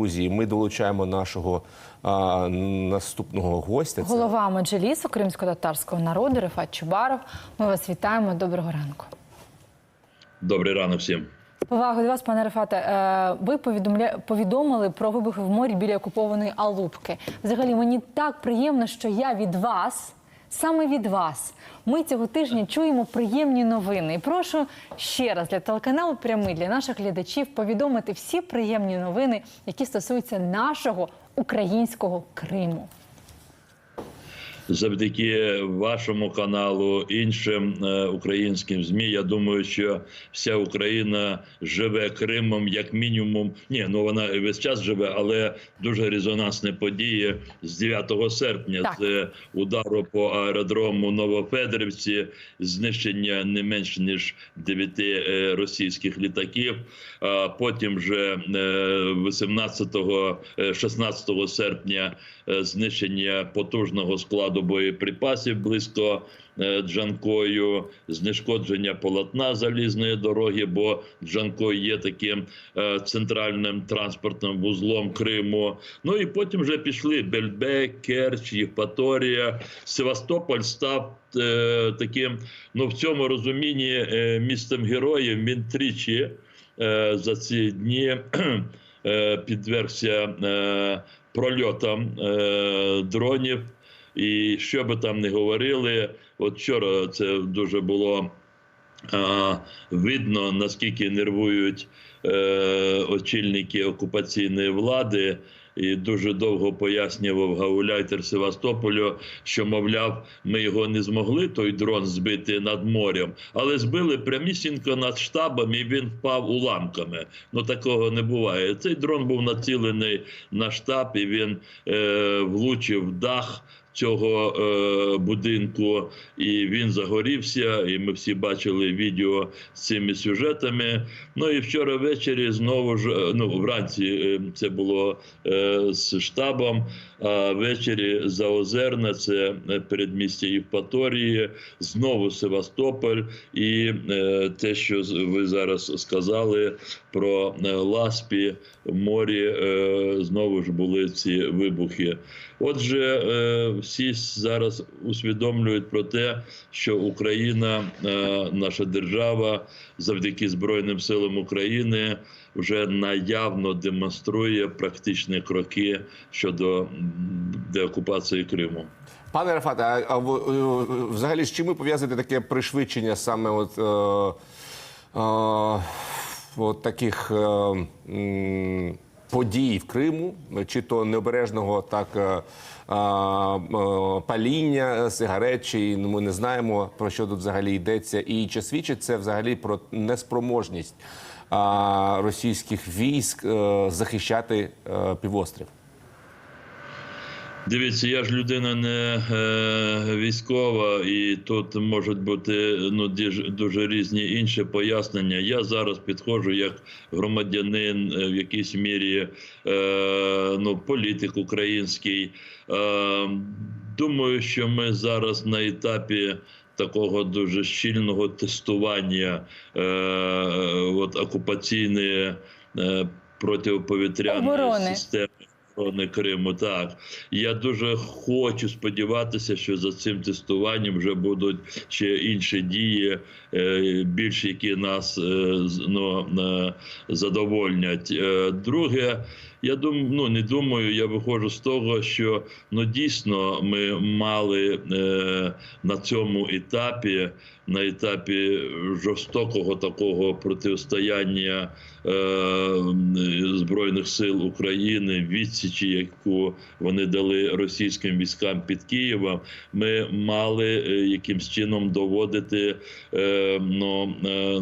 Друзі, ми долучаємо нашого а, наступного гостя. Це Голова Меджелісу кримсько-татарського народу Рефат Чубаров. Ми вас вітаємо. Доброго ранку. Добрий ранок всім. Повагу до вас, пане Рефате. Е, Ви повідомля... повідомили про вибухи в морі біля окупованої Алупки. Взагалі, мені так приємно, що я від вас, саме від вас, ми цього тижня чуємо приємні новини. І прошу ще раз для телеканалу Прямий для наших глядачів повідомити всі приємні новини, які стосуються нашого українського Криму. Завдяки вашому каналу, іншим е, українським змі. Я думаю, що вся Україна живе Кримом, як мінімум. Ні, ну вона весь час живе, але дуже резонансні події з 9 серпня. Так. Це удару по аеродрому Новофедерівці, знищення не менше ніж 9 е, російських літаків. А потім вже е, 18 е, 16 серпня знищення потужного складу боєприпасів близько е, Джанкою, знешкодження полотна залізної дороги, бо Джанкой є таким е, центральним транспортним вузлом Криму. Ну і потім вже пішли Бельбек, Керч, Євпаторія. Севастополь став е, таким, ну в цьому розумінні містом героїв. Він тричі за ці дні підвергся прольотам дронів. І що би там не говорили, от вчора це дуже було видно, наскільки нервують е, очільники окупаційної влади. І дуже довго пояснював гауляйтер Севастополю, що мовляв, ми його не змогли той дрон збити над морем, але збили прямісінько над штабом, і він впав уламками. Ну такого не буває. Цей дрон був націлений на штаб, і він е, влучив дах цього е, будинку, і він загорівся. І ми всі бачили відео з цими сюжетами. Ну і вчора ввечері знову ж е, ну вранці е, це було е, з штабом. А ввечері Заозерна, це е, передмістя Євпаторії, знову Севастополь, і е, те, що ви зараз сказали про Ласпі в морі, е, знову ж були ці вибухи. Отже, е, всі зараз усвідомлюють про те, що Україна, е, наша держава, завдяки Збройним силам України, вже наявно демонструє практичні кроки щодо деокупації Криму. пане Рафате, а, е, взагалі з чим ви пов'язуєте таке пришвидшення саме от, е, е, от таких е, подій в Криму, чи то необережного так е, е, е, паління сигарет, чи ми не знаємо про що тут взагалі йдеться, і чи свідчить це взагалі про неспроможність російських військ е, захищати е, півострів? Дивіться, я ж людина не е, військова, і тут можуть бути ну діж- дуже різні інші пояснення. Я зараз підходжу як громадянин е, в якійсь мірі, е, ну політик український. Е, думаю, що ми зараз на етапі. Такого дуже щільного тестування е, от окупаційної е, протиповітряної Оборони. системи оборони Криму. Так я дуже хочу сподіватися, що за цим тестуванням вже будуть ще інші дії, е, більш які нас е, ну, е, задовольнять. Друге. Я думаю, ну не думаю. Я виходжу з того, що ну дійсно ми мали е, на цьому етапі, на етапі жорстокого такого протистояння е, збройних сил України, відсічі, яку вони дали російським військам під Києвом, ми мали е, якимсь чином доводити е, ну, е,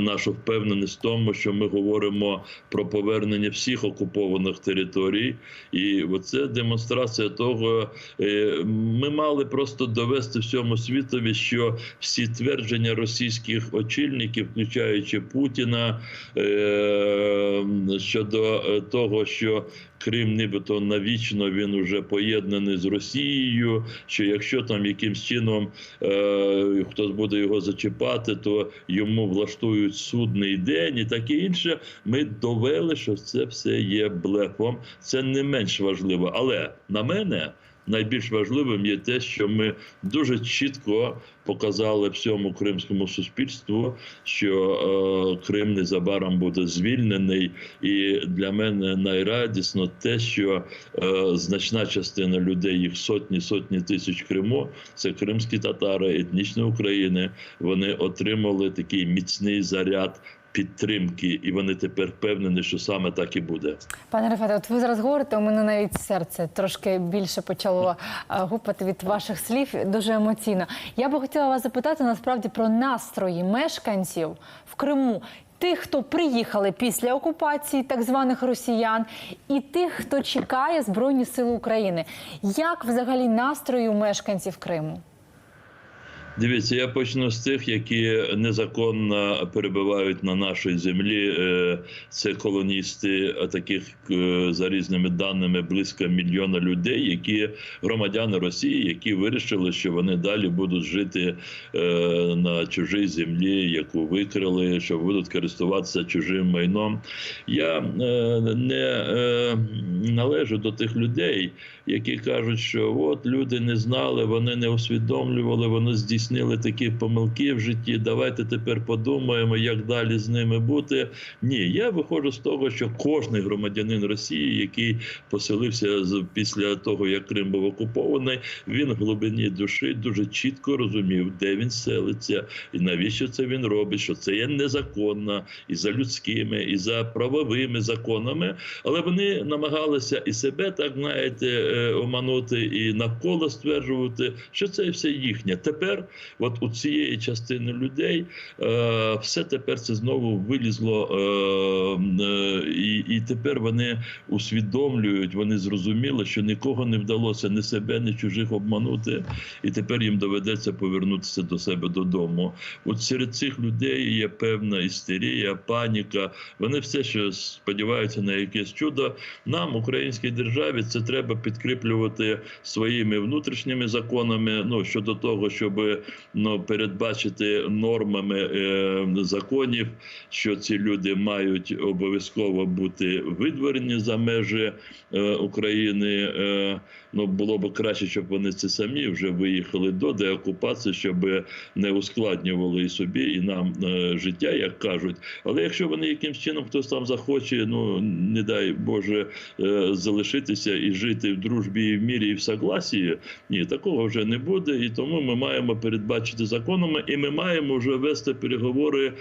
нашу впевненість в тому, що ми говоримо про повернення всіх окупованих територій, і це демонстрація того, е, ми мали просто довести всьому світові, що всі твердження російських очільників, включаючи Путіна, е, щодо е, того, що Крим, нібито навічно він уже поєднаний з Росією. Що якщо там якимсь чином е, хтось буде його зачіпати, то йому влаштують судний день і таке інше. Ми довели, що це все є блефом. Це не менш важливо. Але на мене найбільш важливим є те, що ми дуже чітко показали всьому кримському суспільству, що е, Крим незабаром буде звільнений, і для мене найрадісно те, що е, значна частина людей, їх сотні сотні тисяч Криму, це кримські татари, етнічні України. Вони отримали такий міцний заряд. Підтримки, і вони тепер впевнені, що саме так і буде. Пане Рефате, от ви зараз говорите, у мене навіть серце трошки більше почало е, гупати від ваших слів. Дуже емоційно. Я би хотіла вас запитати насправді про настрої мешканців в Криму. Тих, хто приїхали після окупації так званих росіян, і тих, хто чекає Збройні Сили України. Як взагалі настрої у мешканців Криму? Дивіться, я почну з тих, які незаконно перебувають на нашій землі. Е, Це колоністи, таких е, за різними даними близько мільйона людей, які громадяни Росії, які вирішили, що вони далі будуть жити е, на чужій землі, яку викрили, що будуть користуватися чужим майном. Я е, не е, належу до тих людей, які кажуть, що от люди не знали, вони не усвідомлювали, вони здійснили такі помилки в житті. Давайте тепер подумаємо, як далі з ними бути. Ні, я виходжу з того, що кожний громадянин Росії, який поселився з після того, як Крим був окупований, він в глибині душі дуже чітко розумів, де він селиться і навіщо це він робить, що це є незаконно і за людськими, і за правовими законами. Але вони намагалися і себе так знаєте е, оманути, і навколо стверджувати, що це все їхнє. Tепер, от у цієї частини людей, е, все тепер це знову вилізло, е, е, і, і тепер вони усвідомлюють, вони зрозуміли, що нікого не вдалося ні себе, ні чужих обманути, і тепер їм доведеться повернутися до себе додому. От серед цих людей є певна істерія, паніка. Вони все ще сподіваються на якесь чудо. Нам, українській державі, це треба підкріплювати своїми внутрішніми законами. Ну щодо того, щоб ну передбачити нормами е, законів, що ці люди мають обов'язково бути видворені за межі е, України. Е, ну було б краще, щоб вони це самі вже виїхали до деокупації, щоб не ускладнювали і собі, і нам е, життя, як кажуть. Але якщо вони якимсь чином хтось там захоче, ну не дай Боже е, залишитися і жити в дружбі, і в мірі, і в согласії, ні, такого вже не буде. І тому ми маємо передбачити законами, і ми маємо вже вести переговори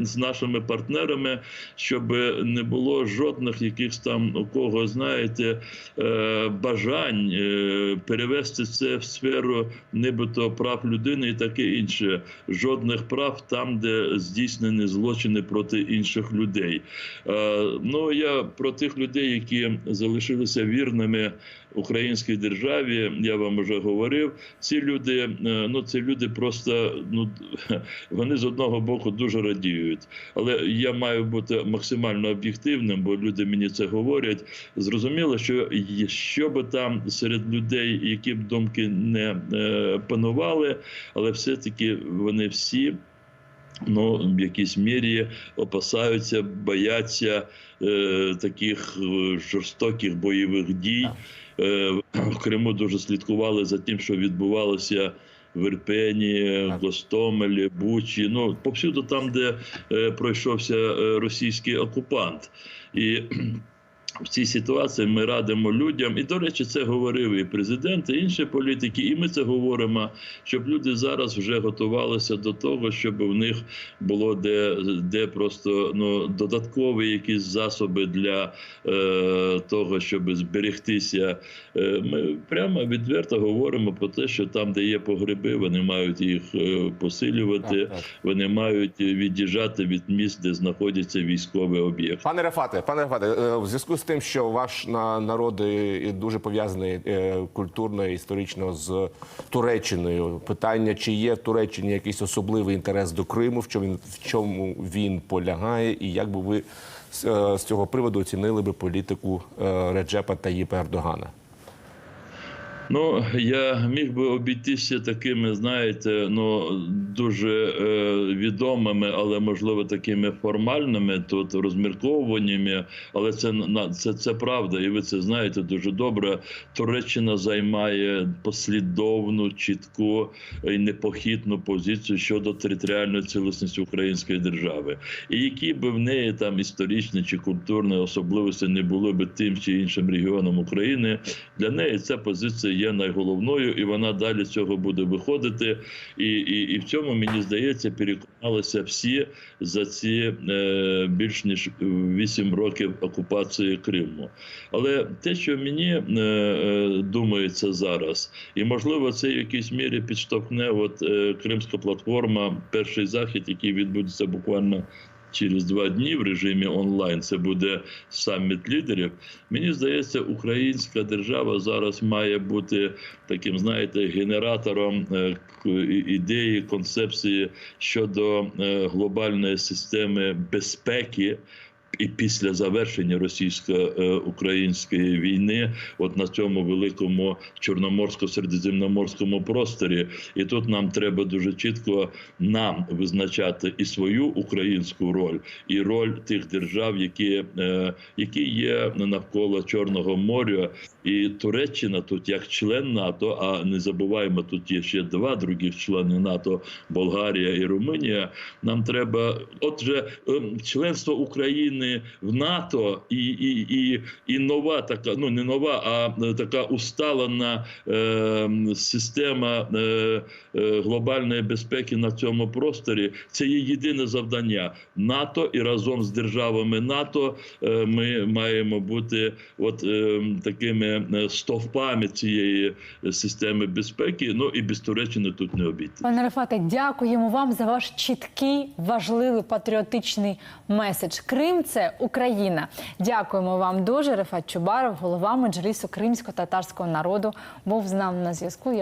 з нашими партнерами, щоб не було жодних якихось там у кого знаєте е, бажань е, перевести це в сферу нібито прав людини і таке інше. Жодних прав там, де здійснені злочини проти інших людей. Е, Ну я про тих людей, які залишилися вірними українській державі. Я вам вже говорив. Ці люди, ну це люди просто ну вони з одного боку дуже радіють. Але я маю бути максимально об'єктивним, бо люди мені це говорять. Зрозуміло, що що би там серед людей, які б думки не е, панували, але все-таки вони всі. Ну, в якійсь мірі опасаються, бояться е, таких е, жорстоких бойових дій. Е, в Криму дуже слідкували за тим, що відбувалося в Ірпені, в Гостомелі, Бучі. Ну, повсюду там, де е, пройшовся е, російський окупант. І в цій ситуації ми радимо людям, і до речі, це говорив і президент, і інші політики, і ми це говоримо, щоб люди зараз вже готувалися до того, щоб в них було де, де просто ну додаткові якісь засоби для е, того, щоб зберегтися. Е, ми прямо відверто говоримо про те, що там, де є погреби, вони мають їх е, посилювати, вони мають від'їжджати від місць, де знаходяться військові об'єкти. Пане Рафате, пане Рафате, е, в зв'язку з тим, що ваш на- народ е, дуже пов'язаний е, культурно і історично з Туреччиною, питання, чи є в Туреччині якийсь особливий інтерес до Криму, в чому він в чому він полягає, і як би ви з, е, цього приводу оцінили би політику Реджепа Реджепа Таїпа Ердогана? Ну, я міг би обійтися такими, знаєте, ну дуже е, відомими, але можливо такими формальними тут розмірковуваннями. Але це це, це правда, і ви це знаєте дуже добре. Туреччина займає послідовну, чітку і непохитну позицію щодо територіальної цілісності української держави. І які би в неї там історичні чи культурні особливості не були би тим чи іншим регіоном України, для неї ця позиція є найголовною, і вона далі з цього буде виходити. І, і, і в цьому мені здається, переконалися всі за ці е, більш ніж 8 років окупації Криму. Але те, що мені е, е, думається зараз, і можливо, це в якійсь мірі підштовхне от, е, Кримська платформа, перший захід, який відбудеться буквально. Через два дні в режимі онлайн це буде саміт лідерів. Мені здається, українська держава зараз має бути таким, знаєте, генератором е, ідеї, концепції щодо е, глобальної системи безпеки. І після завершення російсько-української війни, от на цьому великому чорноморсько-середземноморському просторі, і тут нам треба дуже чітко нам визначати і свою українську роль, і роль тих держав, які, е, які є навколо Чорного моря, і Туреччина тут як член НАТО. А не забуваємо, тут є ще два других члени НАТО Болгарія і Румунія. Нам треба, отже, ем, членство України в НАТО і, і, і, і нова така, ну не нова, а е, така усталена е, система е, е, глобальної безпеки на цьому просторі. Це є єдине завдання НАТО, і разом з державами НАТО е, ми маємо бути от е, такими е, стовпами цієї системи безпеки. Ну і без Туреччини тут не обійти. Пане Рефате, дякуємо вам за ваш чіткий, важливий патріотичний меседж. Крим це Україна. Дякуємо вам дуже. Рефат Чубаров, голова меджлісу кримсько-татарського народу, був з нами на зв'язку.